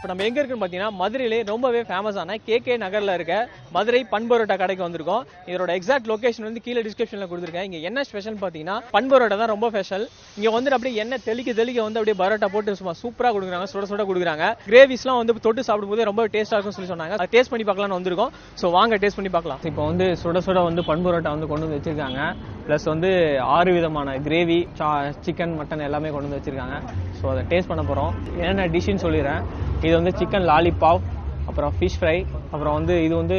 இப்போ நம்ம எங்க இருக்குன்னு பார்த்தீங்கன்னா மதுரையிலே ரொம்பவே ஃபேமஸான கேகே நகர்ல இருக்க மதுரை பண்பரோட்டா கடைக்கு வந்திருக்கோம். இதோட எக்ஸாக்ட் லொகேஷன் வந்து கீழே டிஸ்கிரிப்ஷன்ல கொடுத்துருக்கேன். இங்க என்ன ஸ்பெஷல் பார்த்தீங்கன்னா பண்பரோட்டா தான் ரொம்ப ஸ்பெஷல் இங்க வந்து அப்படியே எண்ணெய் தெளிக்க தெளிக்க வந்து அப்படியே பரோட்டா போட்டு சும்மா சூப்பரா கொடுக்குறாங்க சுட சுட கொடுக்குறாங்க. கிரேவிஸ்லாம் வந்து தொட்டு சாப்பிடும்போது ரொம்ப டேஸ்டா இருக்கும்னு சொல்லி சொன்னாங்க. அதை டேஸ்ட் பண்ணி பார்க்கலாம்னு வந்திருக்கோம். ஸோ வாங்க டேஸ்ட் பண்ணி பார்க்கலாம். இப்போ வந்து சுட சுட வந்து பண்பரோட்டா வந்து கொண்டு வந்து வச்சிருக்காங்க. ப்ளஸ் வந்து ஆறு விதமான கிரேவி சிக்கன் மட்டன் எல்லாமே கொண்டு வந்து வச்சிருக்காங்க. ஸோ அதை டேஸ்ட் பண்ண போகிறோம் என்னென்ன டிஷ்ஷுன்னு சொல்லிடுறேன். இது வந்து சிக்கன் லாலிபாப் அப்புறம் ஃபிஷ் ஃப்ரை அப்புறம் வந்து இது வந்து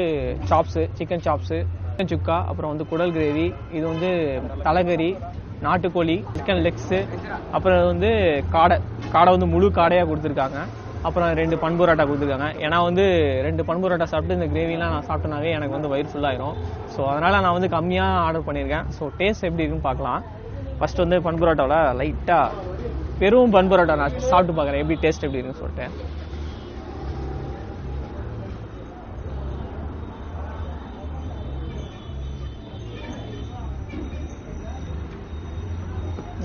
சாப்ஸு சிக்கன் சாப்ஸு சிக்கன் சுக்கா அப்புறம் வந்து குடல் கிரேவி இது வந்து தலைகறி நாட்டுக்கோழி சிக்கன் லெக்ஸு அப்புறம் வந்து காடை. காடை வந்து முழு காடையாக கொடுத்துருக்காங்க. அப்புறம் ரெண்டு பண்புரோட்டா கொடுத்துருக்காங்க. ஏன்னா வந்து ரெண்டு பண்புரோட்டா சாப்பிட்டு இந்த கிரேவிலாம் நான் சாப்பிட்டனாவே எனக்கு வந்து வயிறு ஃபுல்லாயிரும் ஸோ அதனால் நான் வந்து கம்மியாக ஆர்டர் பண்ணியிருக்கேன். ஸோ டேஸ்ட் எப்படி இருக்குன்னு பார்க்கலாம். ஃபர்ஸ்ட் வந்து பன் பரோட்டாவில் லைட்டாக பெரும் பன் பரோட்டா நான் சாப்பிட்டு பார்க்குறேன். எப்படி டேஸ்ட் எப்படி இருக்குன்னு சொல்லிட்டு.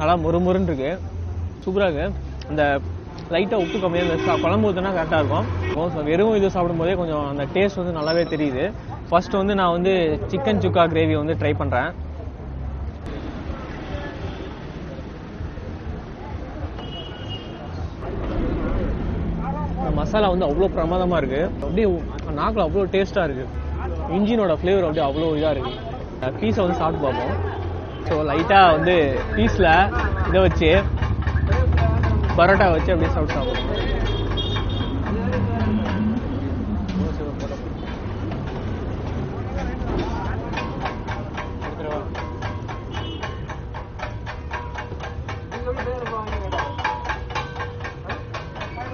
நல்லா முறுமுறுன்னு இருக்கு சூப்பராக இருக்கு. அந்த லைட்டாக உப்பு கம்மியாக இந்த குழம்பு ஊற்றினா கரெக்டாக இருக்கும். வெறும் இது சாப்பிடும்போதே கொஞ்சம் அந்த டேஸ்ட் வந்து நல்லாவே தெரியுது. ஃபர்ஸ்ட் வந்து நான் வந்து சிக்கன் சுக்கா கிரேவி வந்து ட்ரை பண்ணுறேன் மசாலா வந்து அவ்வளோ பிரமாதமாக இருக்குது அப்படியே நாக்கில் அவ்வளோ டேஸ்ட்டாக இருக்குது இன்ஜினோட ஃப்ளேவர் அப்படியே அவ்வளோ இதாக இருக்குது பீஸை வந்து சாப்பிட்டு பார்ப்போம். ஸோ லைட்டாக வந்து பீஸில் இதை வச்சு பரோட்டா வச்சு அப்படியே சாப்பிட்டு சாப்பிடுவோம்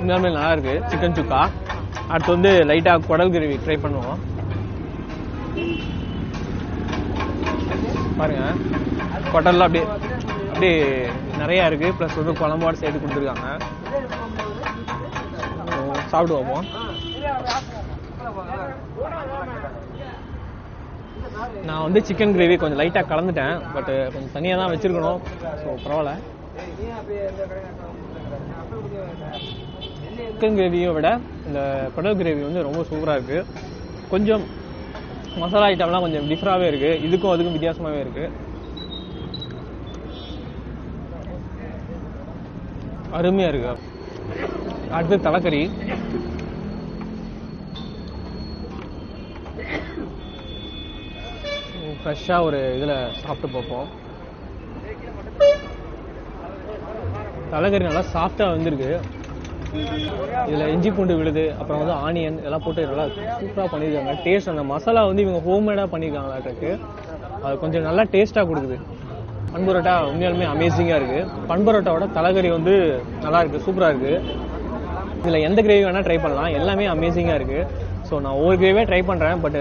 உண்மையாலுமே நல்லா இருக்கு. சிக்கன் சுக்கா அடுத்து வந்து லைட்டாக குடல் கிரேவி ட்ரை பண்ணுவோம். பாருங்க. குடல்லாம் அப்படியே அப்படியே நிறையா இருக்கு. ப்ளஸ் வந்து குழம்போட சேர்த்து கொடுத்துருக்காங்க. சாப்பிடுவோமோ நான் வந்து சிக்கன் கிரேவி கொஞ்சம் லைட்டாக கலந்துட்டேன். பட் கொஞ்சம் தனியாக தான் வச்சுருக்கணும். ஸோ பரவாயில்ல. சிக்கன் கிரேவியை விட இந்த குடல் கிரேவி வந்து ரொம்ப சூப்பராக இருக்குது கொஞ்சம் மசாலா ஐட்டம்லாம் கொஞ்சம் டிஃப்ராகவே இருக்குது இதுக்கும் அதுக்கும் வித்தியாசமாகவே இருக்குது அருமையா இருக்கு. அடுத்து தலைக்கறி. ஃப்ரெஷ்ஷாக ஒரு இதில் சாப்பிட்டு பார்ப்போம். தலைக்கறி நல்லா சாஃப்டாக வந்திருக்கு. இதில் இஞ்சி பூண்டு விழுது அப்புறம் வந்து ஆனியன் இதெல்லாம் போட்டு நல்லா சூப்பராக பண்ணியிருக்காங்க டேஸ்ட் அந்த மசாலா வந்து இவங்க ஹோம்மேடாக பண்ணியிருக்காங்களாட்டுருக்கு அது கொஞ்சம் நல்லா டேஸ்ட்டாக கொடுக்குது. பண்பரோட்டா உண்மையாலுமே அமேசிங்காக இருக்குது பண்பரோட்டாவோட தலைகறி வந்து நல்லா இருக்குது சூப்பராக இருக்குது இதில் எந்த கிரேவி வேணால் ட்ரை பண்ணலாம். எல்லாமே அமேசிங்காக இருக்குது ஸோ நான் ஒவ்வொரு கிரேவியாக ட்ரை பண்ணுறேன் பட்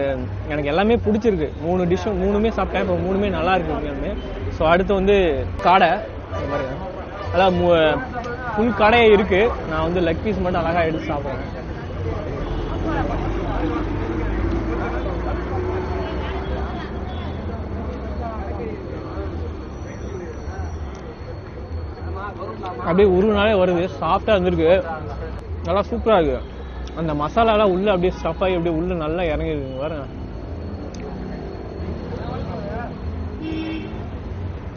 எனக்கு எல்லாமே பிடிச்சிருக்கு. மூணு டிஷ்ஷும் மூணுமே சாப்பிட்டேன் இப்போ மூணுமே நல்லா இருக்குது உண்மையாலுமே. ஸோ அடுத்து வந்து காடை. இந்த மாதிரி அதான் ஃபுல் கடையே இருக்குது நான் வந்து லெக் பீஸ் மட்டும் அழகாக எடுத்து சாப்பிட்றேன். அப்படியே உருவினாலே வருது. சாஃப்டாக இருந்திருக்கு. நல்லா சூப்பராக இருக்கு. அந்த மசாலாலாம் உள்ள அப்படியே ஸ்டஃப் ஆகி அப்படியே உள்ள நல்லா இறங்கிருக்குங்க பாருங்க.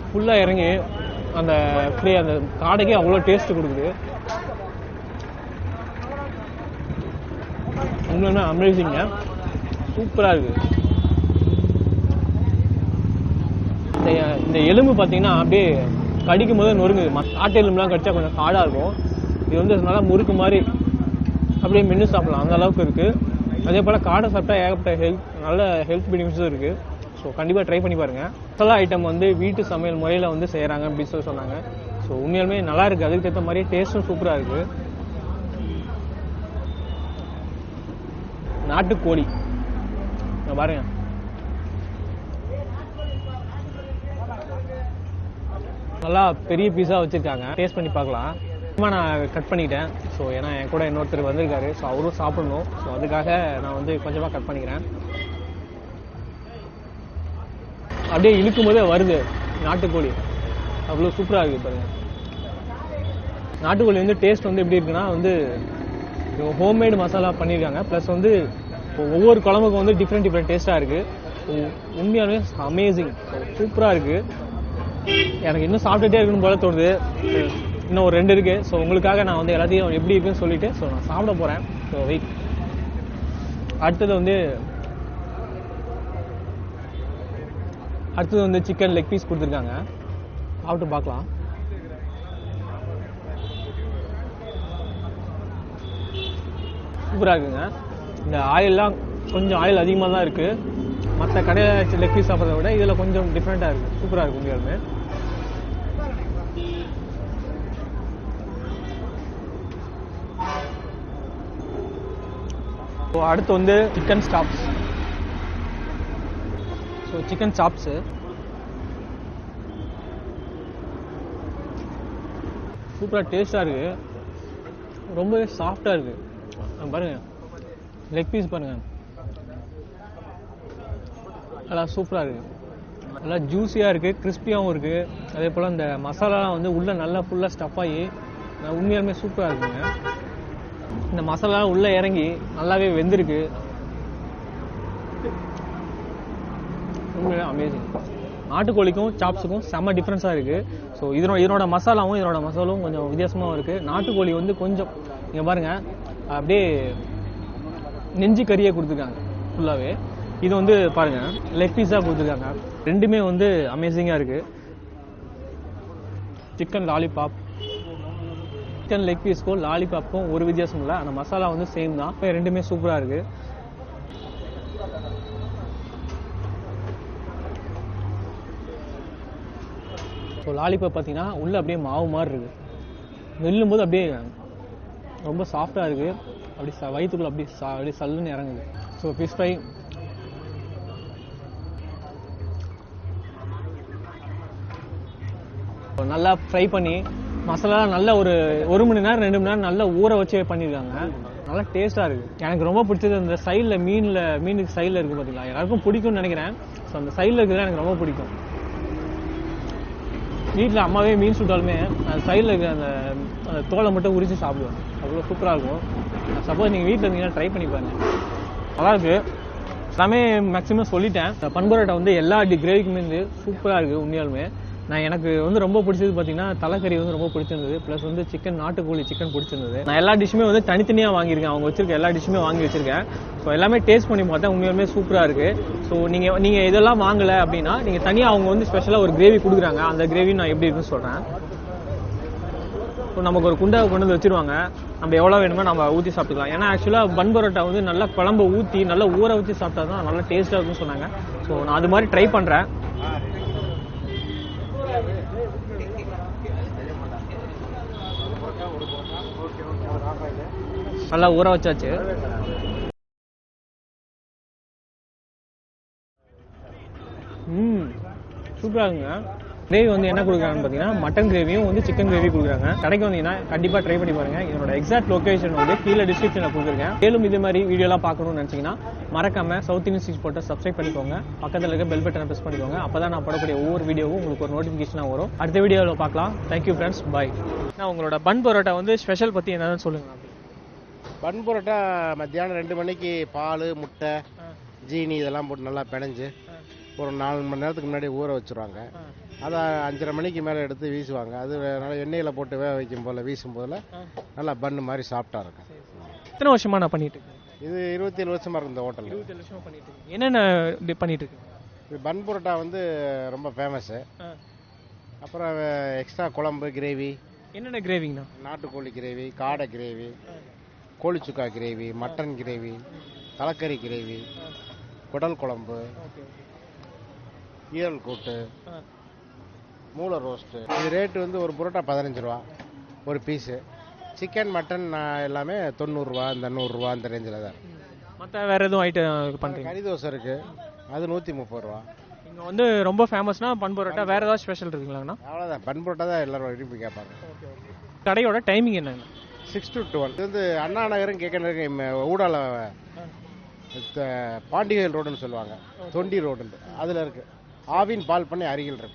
ஃபுல்லாக இறங்கி அந்த ஃப்ரீ அந்த காடைக்கே அவ்வளோ டேஸ்ட் கொடுக்குது. உண்மையுமே அமேசிங்க சூப்பராக இருக்கு. இந்த இந்த எலும்பு பார்த்தீங்கன்னா அப்படியே கடிக்கும் போது நொறுங்குது. மத்த ஆட்டு எலும்புலாம் கடிச்சா கொஞ்சம் காடாக இருக்கும். இது வந்து நல்லா முறுக்கு மாதிரி அப்படியே மென்று சாப்பிடலாம். அந்த அளவுக்கு இருக்கு. அதே போல் காடை சாப்பிட்டா ஏகப்பட்ட ஹெல்த் நல்ல ஹெல்த் பெனிஃபிட்ஸும் இருக்கு. ஸோ கண்டிப்பாக ட்ரை பண்ணி பாருங்க. மசாலா ஐட்டம் வந்து வீட்டு சமையல் முறையில் வந்து செய்கிறாங்க அப்படின்னு சொல்லி சொன்னாங்க. ஸோ உண்மையாலுமே நல்லா இருக்கு. அதுக்கு ஏற்ற மாதிரி டேஸ்ட்டும் சூப்பராக இருக்கு. நாட்டுக்கோழி. பாருங்க. நல்லா பெரிய பீஸா வச்சிருக்காங்க. டேஸ்ட் பண்ணி பார்க்கலாம். சும்மா நான் கட் பண்ணிட்டேன். ஸோ ஏன்னா என் கூட இன்னொருத்தர் வந்திருக்காரு. ஸோ அவரும் சாப்பிடணும். ஸோ அதுக்காக நான் வந்து கொஞ்சமாக கட் பண்ணிக்கிறேன். அப்படியே இழுக்கும் போதே வருது. நாட்டுக்கோழி. அவ்வளோ சூப்பராக இருக்குது பாருங்க. நாட்டுக்கோழி வந்து டேஸ்ட் வந்து எப்படி இருக்குன்னா வந்து ஹோம்மேடு மசாலா பண்ணியிருக்காங்க ப்ளஸ் வந்து ஒவ்வொரு குழம்புக்கும் வந்து டிஃப்ரெண்ட் டிஃப்ரெண்ட் டேஸ்ட்டாக இருக்குது உண்மையாலுமே அமேசிங் சூப்பராக இருக்குது எனக்கு இன்னும் சாப்பிட்டுட்டே இருக்கணும் போல தோணுது. இன்னும் ஒரு ரெண்டு இருக்குது ஸோ உங்களுக்காக நான் வந்து எல்லாத்தையும் எப்படி இருக்குன்னு சொல்லிட்டு ஸோ நான் சாப்பிட போகிறேன் ஸோ வெயிட் அடுத்தது வந்து அடுத்தது வந்து சிக்கன் லெக் பீஸ் கொடுத்துருக்காங்க. சாப்பிட்டு பார்க்கலாம். சூப்பராக இருக்குங்க. இந்த ஆயிலெலாம் கொஞ்சம் ஆயில் அதிகமாக தான் இருக்குது மற்ற கடையில் லெக் பீஸ் சாப்பிட்றத விட இதில் கொஞ்சம் டிஃப்ரெண்ட்டாக இருக்குது சூப்பராக இருக்குது உண்மையாலுமே ஸோ அடுத்து வந்து chicken chops so chicken chops சூப்பராக டேஸ்ட்டாக இருக்குது ரொம்பவே சாஃப்டாக இருக்குது பாருங்கள் லெக் பீஸ் பாருங்கள் நல்லா சூப்பராக இருக்குது நல்லா ஜூஸியாக இருக்குது கிறிஸ்பியாகவும் இருக்குது அதே போல் இந்த மசாலாலாம் வந்து உள்ளே நல்லா ஃபுல்லாக ஸ்டஃப் ஆகி உண்மையாலுமே சூப்பராக இருக்குங்க. இந்த மசாலாலாம் உள்ளே இறங்கி நல்லாவே வெந்திருக்கு. உண்மையிலே அமேசிங் நாட்டுக்கோழிக்கும் சாப்ஸுக்கும் செம்ம டிஃப்ரென்ஸாக இருக்குது ஸோ இதனோட இதனோட மசாலாவும் இதனோட மசாலாவும் கொஞ்சம் வித்தியாசமாகவும் இருக்குது நாட்டுக்கோழி வந்து கொஞ்சம் நீங்கள் பாருங்கள் அப்படியே நெஞ்சு கறியை கொடுத்துருக்காங்க ஃபுல்லாகவே இது வந்து பாருங்கள் லெக் பீஸாக கொடுத்துருக்காங்க. ரெண்டுமே வந்து அமேசிங்காக இருக்குது சிக்கன் லாலிபாப் சிக்கன் லெக் பீஸ்க்கும் லாலிபாப்க்கும் ஒரு வித்தியாசம் இல்லை. அந்த மசாலா வந்து சேம் தான். ரெண்டுமே சூப்பராக இருக்குது ஸோ லாலிபாப் பார்த்தீங்கன்னா உள்ளே அப்படியே மாவு மாதிரி இருக்குது வெல்லும் போது அப்படியே ரொம்ப சாஃப்டாக இருக்குது அப்படி ச வயிற்றுக்குள்ள அப்படி சா அப்படியே சல்லுன்னு இறங்குது. ஸோ ஃபிஷ் ஃப்ரை நல்லா ஃப்ரை பண்ணி மசாலா நல்ல ஒரு ஒரு மணி நேரம் ரெண்டு மணி நேரம் நல்லா ஊற வச்சு பண்ணியிருக்காங்க. நல்லா டேஸ்ட்டாக இருக்குது எனக்கு ரொம்ப பிடிச்சது அந்த சைடில் மீனில் மீனுக்கு சைடில் இருக்குது பார்த்தீங்களா எல்லாருக்கும் பிடிக்கும்னு நினைக்கிறேன். ஸோ அந்த சைடில் இருக்கிறது எனக்கு ரொம்ப பிடிக்கும். வீட்டில் அம்மாவே மீன் சுட்டாலுமே அந்த சைடில் இருக்கிற அந்த அந்த தோலை மட்டும் உரிச்சு சாப்பிடுவேன். அவ்வளோ சூப்பராக இருக்கும். சப்போஸ் நீங்கள் வீட்டில் இருந்தீங்கன்னா ட்ரை பண்ணி பாருங்க. நல்லாயிருக்கு எல்லாமே மேக்ஸிமம் சொல்லிட்டேன். இந்த பண்பரோட்டா வந்து எல்லா டி கிரேவிக்குமே வந்து சூப்பராக இருக்குது உண்மையாலுமே. நான் எனக்கு வந்து ரொம்ப பிடிச்சது பார்த்தீங்கன்னா தலைக்கறி வந்து ரொம்ப பிடிச்சிருந்தது. ப்ளஸ் வந்து சிக்கன் நாட்டுக்கோழி சிக்கன் பிடிச்சிருந்தது. நான் எல்லா டிஷ்ஷுமே வந்து தனித்தனியாக வாங்கியிருக்கேன். அவங்க வச்சிருக்க எல்லா டிஷ்ஷுமே வாங்கி வச்சிருக்கேன். ஸோ எல்லாமே டேஸ்ட் பண்ணி பார்த்தேன் உண்மையுமே சூப்பராக இருக்குது ஸோ நீங்கள் நீங்கள் இதெல்லாம் வாங்கலை அப்படின்னா நீங்கள் தனியாக அவங்க வந்து ஸ்பெஷலாக ஒரு கிரேவி கொடுக்குறாங்க. அந்த கிரேவி நான் எப்படி இருக்குன்னு சொல்கிறேன் ஸோ நமக்கு ஒரு குண்டாவை கொண்டு வந்து வச்சிருவாங்க. நம்ம எவ்வளோ வேணுமோ நம்ம ஊற்றி சாப்பிட்டுக்கலாம். ஏன்னா ஆக்சுவலாக பன் பரோட்டா வந்து நல்லா குழம்பு ஊற்றி நல்லா ஊற வச்சு சாப்பிட்டா தான் நல்லா டேஸ்ட்டாக இருக்கும்னு சொன்னாங்க. ஸோ நான் அது மாதிரி ட்ரை பண்ணுறேன் நல்லா ஊற வச்சாச்சு. ம் சூப்பராக இருக்குங்க. கிரேவி வந்து என்ன கொடுக்குறாங்கன்னு பார்த்தீங்கன்னா மட்டன் கிரேவியும் வந்து சிக்கன் கிரேவி கொடுக்குறாங்க. கடைக்கு வந்தீங்கன்னா கண்டிப்பாக ட்ரை பண்ணி பாருங்க. என்னோட எக்ஸாக்ட் லொக்கேஷன் வந்து கீழே டிஸ்கிரிப்ஷனில் கொடுத்துருக்கேன். மேலும் இது மாதிரி வீடியோலாம் பார்க்கணும்னு நினச்சிங்கன்னா மறக்காம சவுத் இந்தியன் ஸ்டிச் போட்டு சப்ஸ்கிரைப் பண்ணிக்கோங்க. பக்கத்தில் இருக்க பெல் பட்டனை ப்ரெஸ் பண்ணிக்கோங்க. அப்போ தான் நான் போடக்கூடிய ஒவ்வொரு வீடியோவும் உங்களுக்கு ஒரு நோட்டிஃபிகேஷனாக வரும். அடுத்த வீடியோவில் பார்க்கலாம். தேங்க்யூ ஃப்ரெண்ட்ஸ் பாய் நான் உங்களோட பன் பரோட்டா வந்து ஸ்பெஷல் பற்றி என்னன்னு சொல்லுங்கள் பன் பரோட்டா மத்தியானம் ரெண்டு மணிக்கு பால் முட்டை ஜீனி இதெல்லாம் போட்டு நல்லா பிணைஞ்சு ஒரு நாலு மணி நேரத்துக்கு முன்னாடி ஊற வச்சுருவாங்க. அதை அஞ்சரை மணிக்கு மேலே எடுத்து வீசுவாங்க. அது நல்லா எண்ணெயில் போட்டு வேக வைக்கும் போல் வீசும் போதில் நல்லா பன்னு மாதிரி சாஃப்டாக இருக்கும். எத்தனை வருஷமா நான் பண்ணிட்டு இது இருபத்தி ஏழு வருஷமாக இருக்கு இந்த ஹோட்டலில். இருபத்தேழு வருஷமா பண்ணிட்டு என்னென்ன பண்ணிட்டு இருக்கேன் இது பன் பரோட்டா வந்து ரொம்ப ஃபேமஸ்ஸு அப்புறம் எக்ஸ்ட்ரா குழம்பு கிரேவி என்னென்ன கிரேவிங்கண்ணா நாட்டுக்கோழி கிரேவி காடை கிரேவி கோழிச்சுக்கா கிரேவி மட்டன் கிரேவி தலைக்கறி கிரேவி குடல் குழம்பு ஈரல் கூட்டு மூளை ரோஸ்ட்டு. இது ரேட்டு வந்து ஒரு புரோட்டா பதினஞ்சு ரூபா ஒரு பீஸு. சிக்கன் மட்டன் எல்லாமே தொண்ணூறுரூவா இந்த நூறுரூவா இந்த ரேஞ்சில் தான். மற்ற வேற எதுவும் ஐட்டம் பண்றீங்க? கறி தோசை இருக்குது அது நூற்றி முப்பது ரூபா. இங்க வந்து ரொம்ப ஃபேமஸ்னா பன் பரோட்டா வேற ஏதாவது ஸ்பெஷல் இருக்குங்களாண்ணா அவ்வளோதான் பன் புரோட்டா தான் எல்லாரும் விரும்பி கேட்பாங்க. கடையோட டைமிங் என்னங்க? சிக்ஸ் டு டுவெல் இது வந்து அண்ணா நகரும் கேட்க நகரும் ஊடால பாண்டிகோயில் ரோடுன்னு சொல்லுவாங்க. தொண்டி ரோடுன்ட்டு அதில் இருக்குது ஆவின் பால் பண்ணி அருகில் இருக்கு.